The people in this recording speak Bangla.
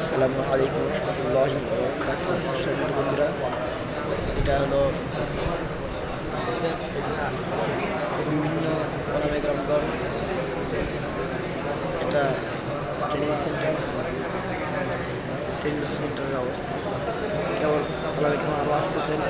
আসসালামু আলাইকুম রহমতুল্লাহি বন্ধুরা এটা হলো বিভিন্ন এটা ট্রেনিং সেন্টার ট্রেনিং সেন্টারের অবস্থা। কেমন? আরও আসতেছেন।